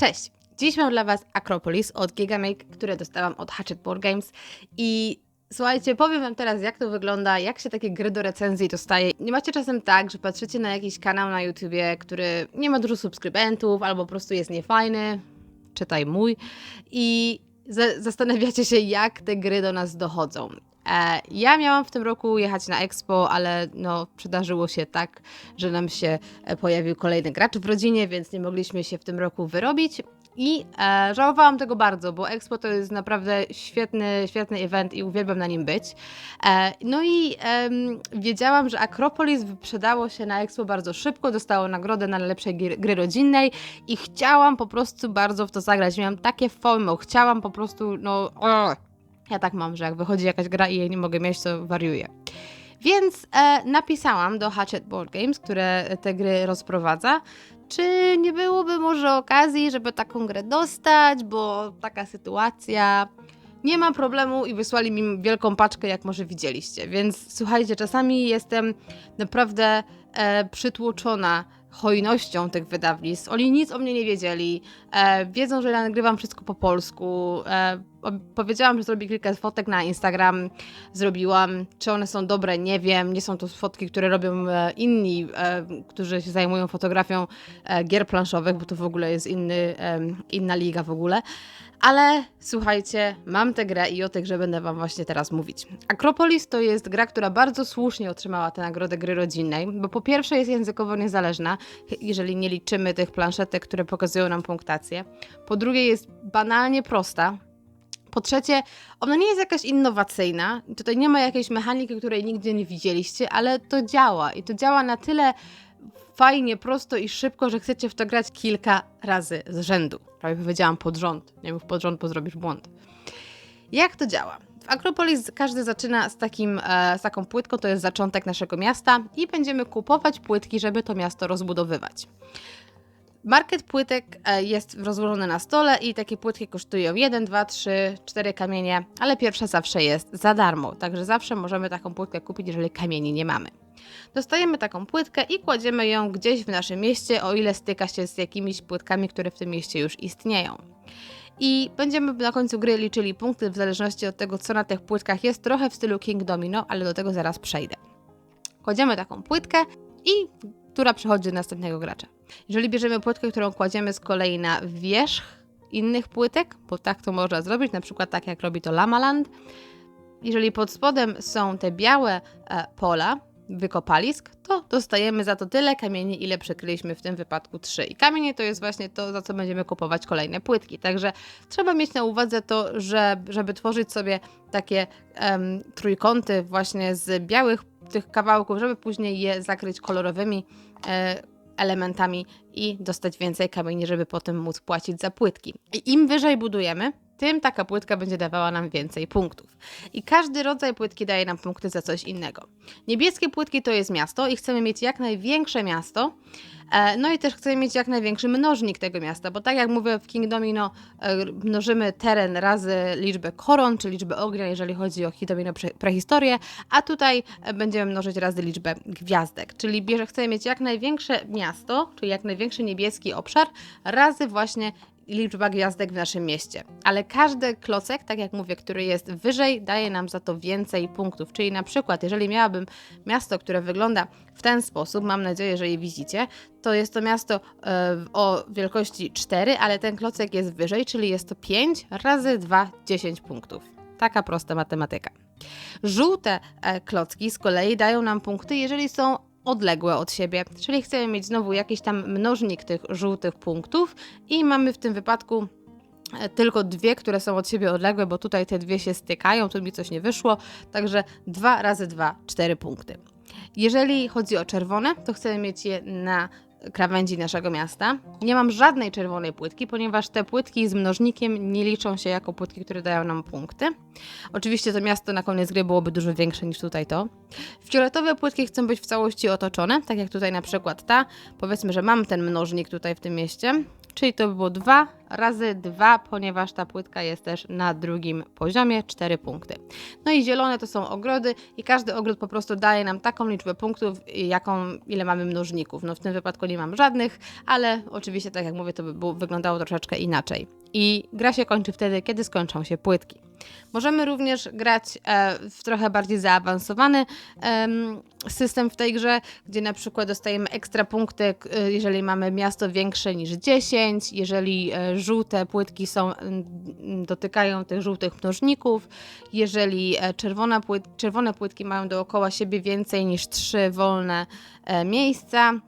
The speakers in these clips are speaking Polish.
Cześć! Dziś mam dla Was Acropolis od Gigamake, które dostałam od Hatchet Board Games i słuchajcie, powiem Wam teraz jak to wygląda, jak się takie gry do recenzji dostaje. Nie macie czasem tak, że patrzycie na jakiś kanał na YouTubie, który nie ma dużo subskrybentów albo po prostu jest niefajny, czytaj mój, i za- zastanawiacie się jak te gry do nas dochodzą. E, Ja miałam w tym roku jechać na Expo, ale no, przydarzyło się tak, że nam się e, pojawił kolejny gracz w rodzinie, więc nie mogliśmy się w tym roku wyrobić. I e, żałowałam tego bardzo, bo Expo to jest naprawdę świetny, świetny event i uwielbiam na nim być. E, no i em, wiedziałam, że Akropolis wyprzedało się na Expo bardzo szybko, dostało nagrodę na najlepszej gry, gry rodzinnej i chciałam po prostu bardzo w to zagrać. Miałam takie FOMO, chciałam po prostu, no... O, ja tak mam, że jak wychodzi jakaś gra i jej nie mogę mieć, to wariuję. Więc e, napisałam do Hatchet Board Games, które te gry rozprowadza, czy nie byłoby może okazji, żeby taką grę dostać, bo taka sytuacja. Nie ma problemu i wysłali mi wielką paczkę, jak może widzieliście. Więc słuchajcie, czasami jestem naprawdę e, przytłoczona hojnością tych wydawnictw. Oni nic o mnie nie wiedzieli. E, wiedzą, że ja nagrywam wszystko po polsku. E, powiedziałam, że zrobię kilka fotek na Instagram. Zrobiłam. Czy one są dobre, nie wiem. Nie są to fotki, które robią e, inni, e, którzy się zajmują fotografią e, gier planszowych, bo to w ogóle jest inny, em, inna liga w ogóle. Ale słuchajcie, mam tę grę i o tej grze będę Wam właśnie teraz mówić. Acropolis to jest gra, która bardzo słusznie otrzymała tę nagrodę gry rodzinnej, bo po pierwsze jest językowo niezależna, jeżeli nie liczymy tych planszetek, które pokazują nam punktację. Po drugie jest banalnie prosta. Po trzecie, ona nie jest jakaś innowacyjna. Tutaj nie ma jakiejś mechaniki, której nigdy nie widzieliście, ale to działa. I to działa na tyle fajnie, prosto i szybko, że chcecie w to grać kilka razy z rzędu. Prawie powiedziałam pod rząd. Nie mów pod rząd, bo zrobisz błąd. Jak to działa? W Akropolis każdy zaczyna z, takim, e, z taką płytką, to jest zaczątek naszego miasta i będziemy kupować płytki, żeby to miasto rozbudowywać. Market płytek e, jest rozłożony na stole i takie płytki kosztują 1, 2, 3, 4 kamienie, ale pierwsza zawsze jest za darmo, także zawsze możemy taką płytkę kupić, jeżeli kamieni nie mamy. Dostajemy taką płytkę i kładziemy ją gdzieś w naszym mieście, o ile styka się z jakimiś płytkami, które w tym mieście już istnieją. I będziemy na końcu gry liczyli punkty w zależności od tego, co na tych płytkach jest, trochę w stylu King Domino, ale do tego zaraz przejdę. Kładziemy taką płytkę i która przechodzi do następnego gracza. Jeżeli bierzemy płytkę, którą kładziemy z kolei na wierzch innych płytek, bo tak to można zrobić, na przykład tak jak robi to Lamaland, jeżeli pod spodem są te białe e, pola, wykopalisk, to dostajemy za to tyle kamieni, ile przykryliśmy w tym wypadku 3. I kamienie to jest właśnie to, za co będziemy kupować kolejne płytki. Także trzeba mieć na uwadze to, że, żeby tworzyć sobie takie trójkąty właśnie z białych tych kawałków, żeby później je zakryć kolorowymi e, elementami i dostać więcej kamieni, żeby potem móc płacić za płytki. I im wyżej budujemy, tym taka płytka będzie dawała nam więcej punktów. I każdy rodzaj płytki daje nam punkty za coś innego. Niebieskie płytki to jest miasto i chcemy mieć jak największe miasto. e, No i też chcemy mieć jak największy mnożnik tego miasta, bo tak jak mówię w King Domino e, mnożymy teren razy liczbę koron, czy liczbę ognia, jeżeli chodzi o King Domino pre- prehistorię, a tutaj e, będziemy mnożyć razy liczbę gwiazdek, czyli chcemy mieć jak największe miasto, czyli jak największy niebieski obszar, razy właśnie liczba gwiazdek w naszym mieście. Ale każdy klocek, tak jak mówię, który jest wyżej, daje nam za to więcej punktów. Czyli na przykład, jeżeli miałabym miasto, które wygląda w ten sposób, mam nadzieję, że je widzicie, to jest to miasto e, o wielkości 4, ale ten klocek jest wyżej, czyli jest to 5 razy 2, 10 punktów. Taka prosta matematyka. Żółte e, klocki z kolei dają nam punkty, jeżeli są odległe od siebie, czyli chcemy mieć znowu jakiś tam mnożnik tych żółtych punktów i mamy w tym wypadku e, tylko dwie, które są od siebie odległe, bo tutaj te dwie się stykają, tu mi coś nie wyszło, także 2 razy 2, 4 punkty. Jeżeli chodzi o czerwone, to chcemy mieć je na krawędzi naszego miasta. Nie mam żadnej czerwonej płytki, ponieważ te płytki z mnożnikiem nie liczą się jako płytki, które dają nam punkty. Oczywiście to miasto na koniec gry byłoby dużo większe niż tutaj to. Fioletowe płytki chcą być w całości otoczone, tak jak tutaj na przykład ta. Powiedzmy, że mam ten mnożnik tutaj w tym mieście. Czyli to by było 2 razy 2, ponieważ ta płytka jest też na drugim poziomie, 4 punkty. No i zielone to są ogrody i każdy ogród po prostu daje nam taką liczbę punktów, jaką, ile mamy mnożników. No w tym wypadku nie mam żadnych, ale oczywiście tak jak mówię, to by było, wyglądało troszeczkę inaczej. I gra się kończy wtedy, kiedy skończą się płytki. Możemy również grać e, w trochę bardziej zaawansowany em, system w tej grze, gdzie na przykład dostajemy ekstra punkty, e, jeżeli mamy miasto większe niż 10, jeżeli e, żółte płytki są, dotykają tych żółtych mnożników, jeżeli czerwone płytki mają dookoła siebie więcej niż 3 wolne miejsca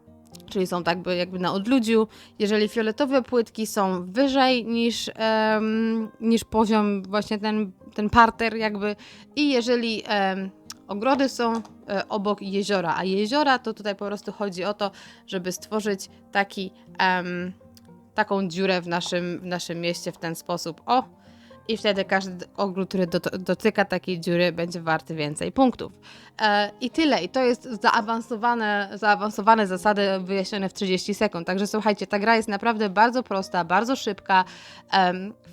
czyli są tak by jakby na odludziu. Jeżeli fioletowe płytki są wyżej niż, em, niż poziom właśnie ten, ten parter jakby i jeżeli em, ogrody są e, obok jeziora, a jeziora to tutaj po prostu chodzi o to, żeby stworzyć taki, em, taką dziurę w naszym, w naszym mieście w ten sposób. O! I wtedy każdy ogród, który dot- dotyka takiej dziury, będzie warty więcej punktów. E, I tyle. I to jest zaawansowane, zaawansowane zasady wyjaśnione w 30 sekund. Także słuchajcie, ta gra jest naprawdę bardzo prosta, bardzo szybka,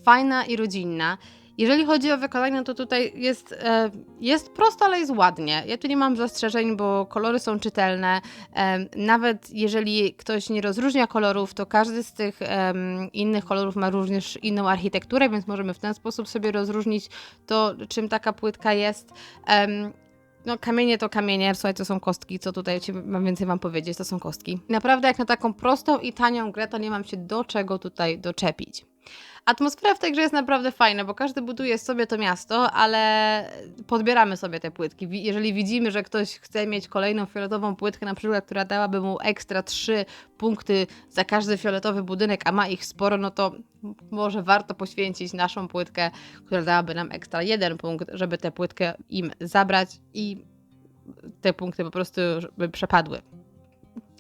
fajna i rodzinna. Jeżeli chodzi o wykonanie, to tutaj jest, e, jest prosto, ale jest ładnie. Ja tu nie mam zastrzeżeń, bo kolory są czytelne. Em, nawet jeżeli ktoś nie rozróżnia kolorów, to każdy z tych innych kolorów ma również inną architekturę, więc możemy w ten sposób sobie rozróżnić to, czym taka płytka jest. No, kamienie to kamienie, słuchaj, to są kostki, co tutaj mam więcej wam powiedzieć, to są kostki. Naprawdę, jak na taką prostą i tanią grę, to nie mam się do czego tutaj doczepić. Atmosfera w tej grze jest naprawdę fajna, bo każdy buduje sobie to miasto, ale podbieramy sobie te płytki. Jeżeli widzimy, że ktoś chce mieć kolejną fioletową płytkę, na przykład, która dałaby mu ekstra 3 punkty za każdy fioletowy budynek, a ma ich sporo, no to może warto poświęcić naszą płytkę, która dałaby nam ekstra jeden punkt, żeby tę płytkę im zabrać i te punkty po prostu żeby przepadły.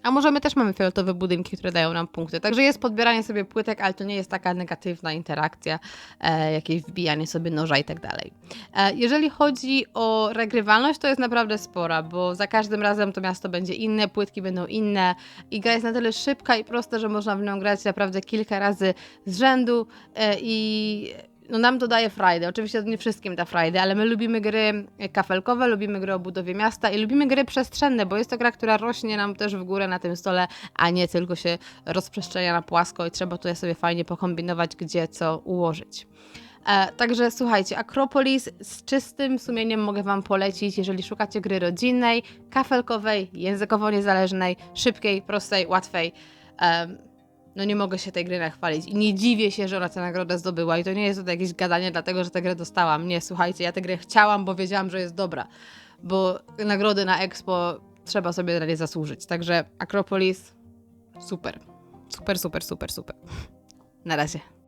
A może my też mamy fioletowe budynki, które dają nam punkty. Także jest podbieranie sobie płytek, ale to nie jest taka negatywna interakcja, e, jakieś wbijanie sobie noża i tak dalej. E, jeżeli chodzi o regrywalność, to jest naprawdę spora, bo za każdym razem to miasto będzie inne, płytki będą inne i gra jest na tyle szybka i prosta, że można w nią grać naprawdę kilka razy z rzędu e, i no nam to daje frajdę. Oczywiście nie wszystkim da frajdę, ale my lubimy gry kafelkowe, lubimy gry o budowie miasta i lubimy gry przestrzenne, bo jest to gra, która rośnie nam też w górę na tym stole, a nie tylko się rozprzestrzenia na płasko i trzeba tutaj sobie fajnie pokombinować, gdzie co ułożyć. E, także słuchajcie, Akropolis z czystym sumieniem mogę Wam polecić, jeżeli szukacie gry rodzinnej, kafelkowej, językowo niezależnej, szybkiej, prostej, łatwej. Em, no nie mogę się tej gry nachwalić i nie dziwię się, że ona tę nagrodę zdobyła i to nie jest to jakieś gadanie dlatego, że tę grę dostałam. Nie, słuchajcie, ja tę grę chciałam, bo wiedziałam, że jest dobra, bo nagrody na Expo trzeba sobie na nie zasłużyć. Także Akropolis super. Super, super, super, super. Na razie.